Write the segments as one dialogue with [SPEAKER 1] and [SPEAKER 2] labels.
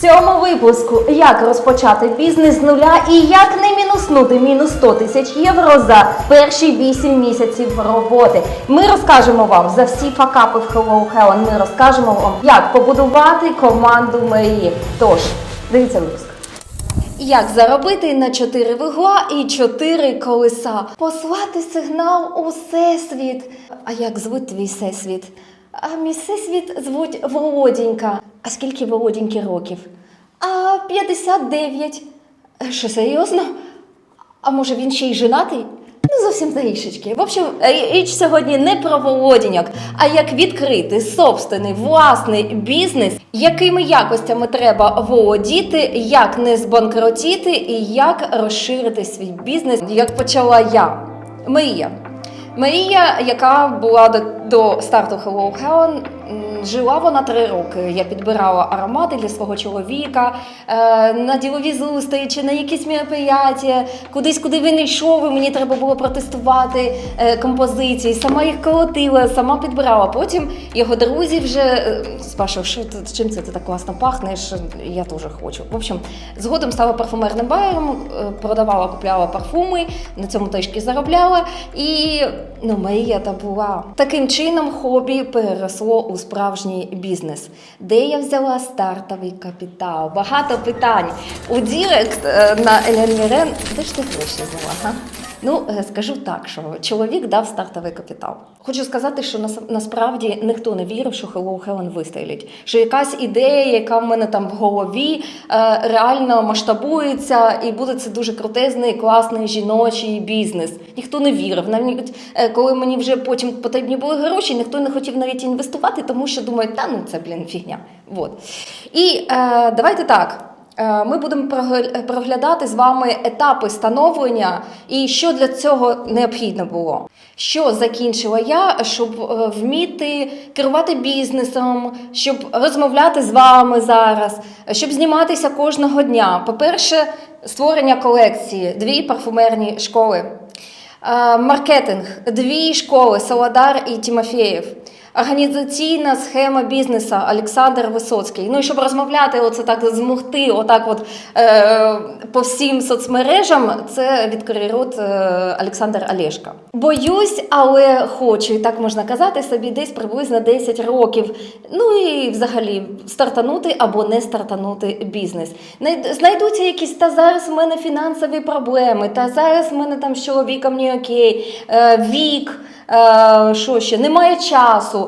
[SPEAKER 1] Цьому випуску як розпочати бізнес з нуля і як не мінуснути мінус 100 тисяч євро за перші 8 місяців роботи. Ми розкажемо вам за всі факапи в Hello Helen. Ми розкажемо вам, як побудувати команду мрії. Тож, дивіться випуск. Як заробити на 4 вигла і 4 колеса? Послати сигнал у всесвіт. А як звуть твій всесвіт? А мій всесвіт звуть Володінька. А скільки Володіньки років? А 59. Що серйозно? А може він ще й женатий? Ну, зовсім трішечки. В общем, річ сьогодні не про володіньок, а як відкрити собственний власний бізнес, якими якостями треба володіти, як не збанкротіти і як розширити свій бізнес, як почала я. Мрія. Марія, яка була до, до старту Hello Helen, жила вона три роки. Я підбирала аромати для свого чоловіка е, на ділові зустрічі, на якісь мероприятия, кудись, куди він йшов, і мені треба було протестувати е, композиції. Сама їх колотила, сама підбирала. Потім його друзі вже е, спрашували, що чим це ти так класно пахнеш. Я теж хочу. В общем, згодом стала парфумерним байером, е, продавала, купляла парфуми, на цьому трішки заробляла. І ну, Марія та була. Таким чином хобі переросло у справжній бізнес. Де я взяла стартовий капітал? Багато питань. У Дірект е, на Елен Мірен, де ж ти гроші взяла? Ну, е, скажу так, що чоловік дав стартовий капітал. Хочу сказати, що насправді ніхто не вірив, що Hello Helen вистрілить. Що якась ідея, яка в мене там в голові, е, реально масштабується, і буде це дуже крутезний, класний жіночий бізнес. Ніхто не вірив. Навіть е, коли мені вже потім потрібні були гроші, ніхто не хотів навіть інвестувати, тому що думають, та ну це блін фігня. Вот. І е, давайте так. Е, Ми будемо прогля- проглядати з вами етапи становлення і що для цього необхідно було. Що закінчила я, щоб е, вміти керувати бізнесом, щоб розмовляти з вами зараз, щоб зніматися кожного дня. По-перше, створення колекції, дві парфумерні школи. Е, Маркетинг, дві школи Солодар і Тімофєєв. Організаційна схема бізнесу Олександр Висоцький. Ну і щоб розмовляти, оце так змогти, отак от е, по всім соцмережам, це відкрий рот е, Олександр Олешка. Боюсь, але хочу, і так можна казати собі, десь приблизно 10 років. Ну і взагалі стартанути або не стартанути бізнес. Най- Знайдуться якісь, та зараз в мене фінансові проблеми, та зараз в мене там з чоловіком не окей, е, вік. Е, що ще? Немає часу.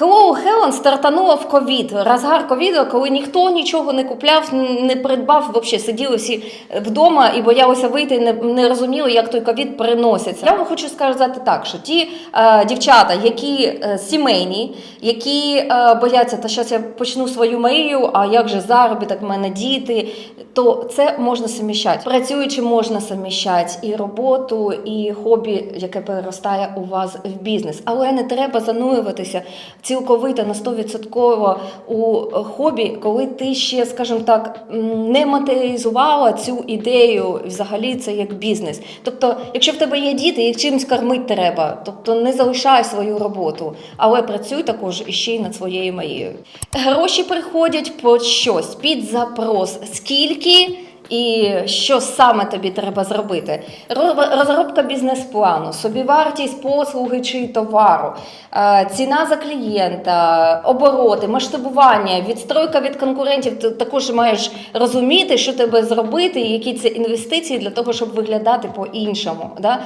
[SPEAKER 1] Hello Helen стартанула в ковід, розгар ковіду, коли ніхто нічого не купляв, не придбав, взагалі сиділи всі вдома і боялися вийти, не, не розуміли, як той ковід переноситься. Я вам хочу сказати так, що ті е, дівчата, які е, сімейні, які е, бояться, та зараз я почну свою мрію, а як же заробіток, в мене діти, то це можна суміщати. Працюючи, можна суміщати і роботу, і хобі, яке переростає у вас в бізнес. Але не треба занурюватися цілковито на 100% у хобі, коли ти ще, скажімо так, не матеріалізувала цю ідею взагалі це як бізнес. Тобто, якщо в тебе є діти, їх чимось кормити треба. Тобто не залишай свою роботу, але працюй також іще й над своєю мрією. Гроші приходять по щось під запрос. Скільки? І що саме тобі треба зробити? Ро- Розробка бізнес-плану, собівартість послуги чи товару, е, ціна за клієнта, обороти, масштабування, відстройка від конкурентів. Ти також маєш розуміти, що тебе зробити, і які це інвестиції для того, щоб виглядати по-іншому. Да?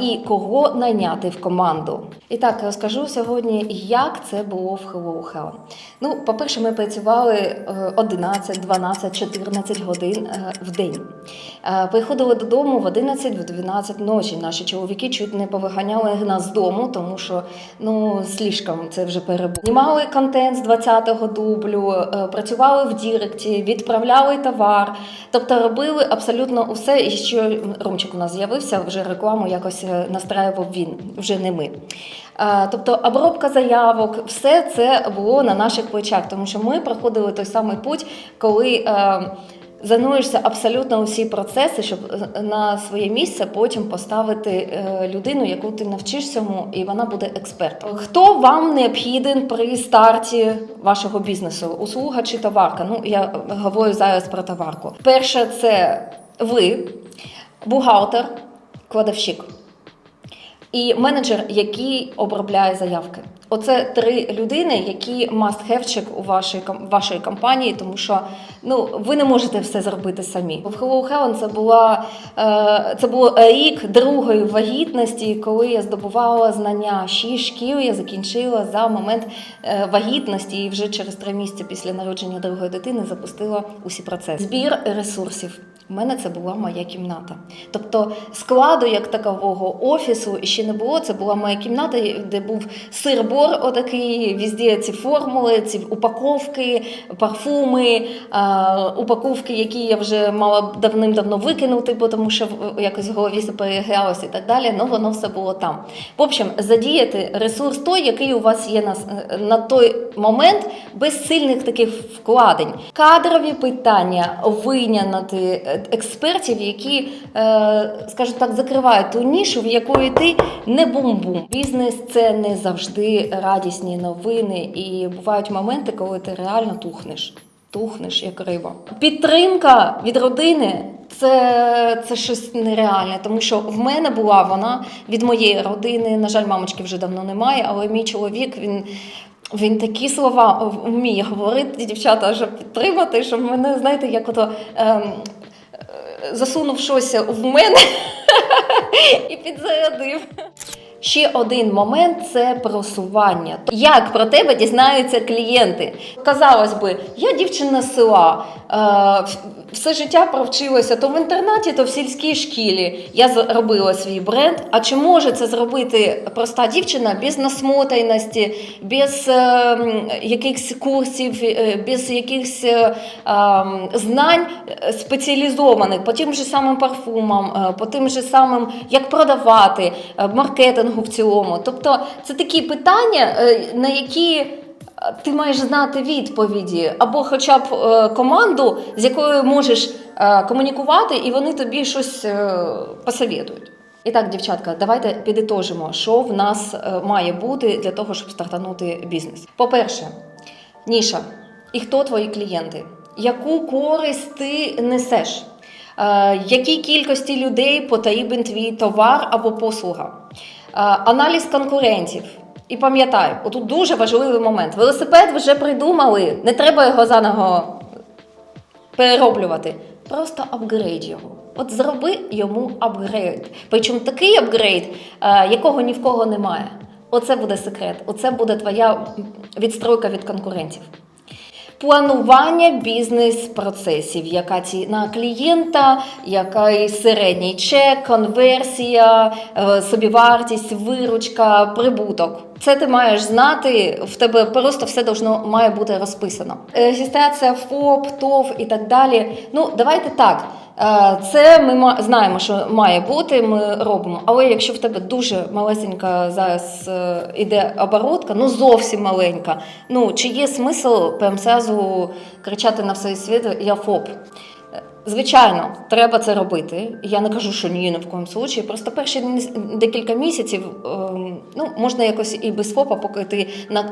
[SPEAKER 1] І кого найняти в команду. І так, розкажу сьогодні, як це було в Hello Helen. Ну, по-перше, ми працювали е, 11, 12, 14 годин в день. Е, Приходили додому в 11, в 12 ночі. Наші чоловіки чуть не повиганяли нас з дому, тому що ну слишком це вже перебув. Знімали контент з 20-го дублю, е, працювали в Діректі, відправляли товар. Тобто робили абсолютно усе, і що Ромчик у нас з'явився, вже рекламу якось е, настраював він, вже не ми. Е, Тобто обробка заявок, все це було на наших плечах, тому що ми проходили той самий путь, коли. Зануришся абсолютно у всі процеси, щоб е, на своє місце потім поставити е, людину, яку ти навчиш цьому, і вона буде експертом. Хто вам необхіден при старті вашого бізнесу? Услуга чи товарка? Ну я говорю зараз про товарку. Перше, це ви, бухгалтер, кладовщик і менеджер, який обробляє заявки. Оце три людини, які must-have у вашій ком- вашої компанії, тому що ну ви не можете все зробити самі. В Hello Helen це була е, це було рік другої вагітності, коли я здобувала знання шість шкіл. Я закінчила за момент е, вагітності і вже через три місяці після народження другої дитини запустила усі процеси. Збір ресурсів. У мене це була моя кімната. Тобто складу як такового офісу ще не було. Це була моя кімната, де був сир-бор отакий, везде ці формули, ці упаковки, парфуми, упаковки, які я вже мала давним-давно викинути, тому що якось в голові перегралося і так далі. Ну воно все було там. В общем, задіяти ресурс той, який у вас є на, на той момент, без сильних таких вкладень. Кадрові питання вийняти експертів, які, е, скажімо так, закривають ту нішу, в якої ти не бум-бум. Бізнес це не завжди радісні новини, і бувають моменти, коли ти реально тухнеш. Тухнеш як риба. Підтримка від родини це, це щось нереальне, тому що в мене була вона від моєї родини. На жаль, мамочки вже давно немає, але мій чоловік він. Він такі слова вміє говорити, дівчата, щоб підтримати, що мене, знаєте, як ото ем, засунув щось в мене і підзарядив. Ще один момент це просування. Як про тебе дізнаються клієнти? Казалось би, я дівчина з села, е, все життя провчилася то в інтернаті, то в сільській шкілі. Я зробила свій бренд. А чи може це зробити проста дівчина без насмотреності, без е, якихось курсів, е, без якихось е, знань е, спеціалізованих по тим же самим парфумам, е, по тим же самим, як продавати, е, маркетингу в цілому. Тобто це такі питання, е, на які е, ти маєш знати відповіді, або хоча б е, команду, з якою можеш комунікувати, і вони тобі щось посовітують. І так, дівчатка, давайте підітожимо, що в нас має бути для того, щоб стартанути бізнес. По-перше, ніша. І хто твої клієнти? Яку користь ти несеш? Якій кількості людей потрібен твій товар або послуга? Е, аналіз конкурентів. І пам'ятай, отут дуже важливий момент. Велосипед вже придумали, не треба його заново перероблювати. Просто апгрейд його. От зроби йому апгрейд. Причому такий апгрейд, е, якого ні в кого немає. Оце буде секрет, оце буде твоя відстройка від конкурентів. Планування бізнес-процесів, яка ціна клієнта, який середній чек, конверсія, е, собівартість, виручка, прибуток. Це ти маєш знати, в тебе просто все должно має бути розписано. Реєстрація ФОП, ТОВ і так далі. Ну, давайте так. Е, Це ми знаємо, що має бути, ми робимо. Але якщо в тебе дуже малесенька зараз е, іде оборотка, ну зовсім маленька, ну чи є смисл ПМСЗу кричати на все світ я ФОП? Звичайно, треба це робити. Я не кажу, що ні, ні в коєму случаї. Просто перші декілька місяців ем, ну, можна якось і без ФОПа, поки ти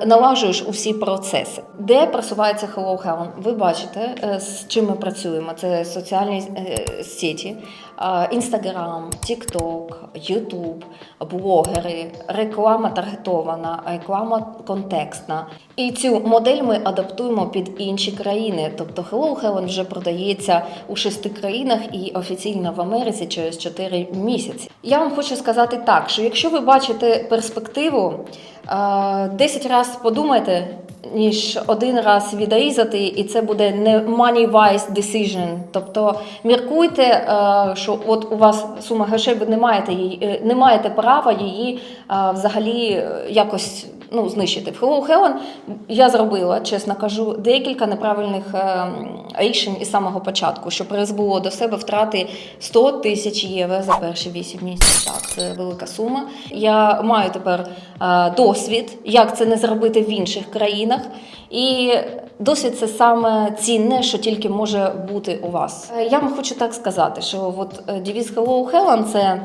[SPEAKER 1] налажуєш усі процеси. Де просувається Hello Heaven? Ви бачите, е, з чим ми працюємо. Це соціальні е, сеті, Інстаграм, Тікток, Ютуб, блогери, реклама таргетована, реклама контекстна. І цю модель ми адаптуємо під інші країни. Тобто Hello Helen вже продається у шести країнах і офіційно в Америці через 4 місяці. Я вам хочу сказати так, що якщо ви бачите перспективу, е, 10 разів подумайте, ніж один раз відрізати, і це буде не money-wise decision. Тобто міркуйте, е, що от у вас сума грошей, ви не маєте її, е, не маєте права її е, взагалі якось ну, знищити. Hello Helen я зробила, чесно кажу, декілька неправильних е, рішень із самого початку, що призвело до себе втрати 100 тисяч євро за перші 8 місяців. Так, це велика сума. Я маю тепер е, досвід, як це не зробити в інших країнах. І досвід це саме цінне, що тільки може бути у вас. Е, Я вам хочу так сказати, що от девіз Hello Helen – це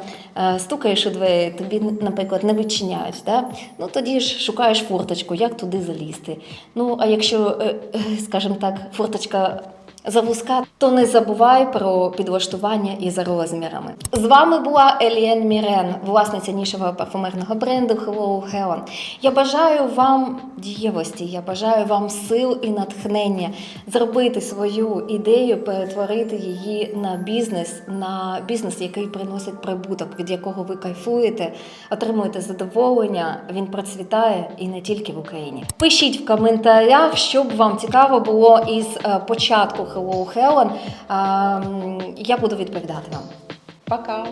[SPEAKER 1] стукаєш у двері, тобі, наприклад, не відчиняють. Да? Ну тоді ж шукаєш форточку, як туди залізти. Ну а якщо, е, е, скажімо так, форточка завузька, то не забувай про підлаштування і за розмірами. З вами була Еліен Мірен, власниця нішевого парфумерного бренду Hello Helen. Я бажаю вам дієвості, я бажаю вам сил і натхнення зробити свою ідею, перетворити її на бізнес, на бізнес, який приносить прибуток, від якого ви кайфуєте, отримуєте задоволення. Він процвітає і не тільки в Україні. Пишіть в коментарях, що б вам цікаво було із е, початку Hello Helen. Ем, Я буду відповідати вам.
[SPEAKER 2] Пока.